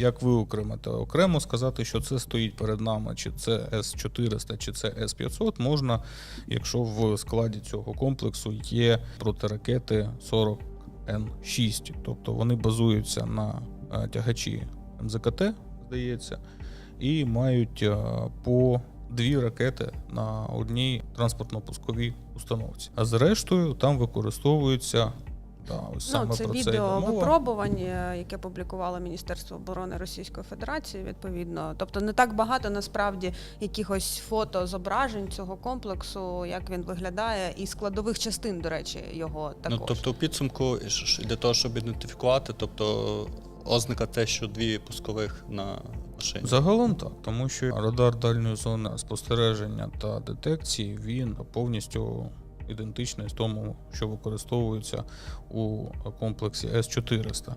як виокремити. Окремо сказати, що це стоїть перед нами, чи це С-400, чи це С-500, можна, якщо в складі цього комплексу є протиракети 40 Н6, тобто вони базуються на е, тягачі МЗКТ, здається, і мають е, по дві ракети на одній транспортно-пусковій установці. А зрештою там використовуються та, ось саме ну, це про відео йде мова. випробувань, е, яке публікувало Міністерство оборони Російської Федерації, відповідно. Тобто не так багато насправді якихось фото зображень цього комплексу, як він виглядає, і складових частин, до речі, його також. Ну, тобто, у підсумку, для того, щоб ідентифікувати, тобто ознака те, що дві пускових на машині. Загалом так, тому що радар дальньої зони спостереження та детекції він повністю ідентичний тому, що використовується у комплексі С-400.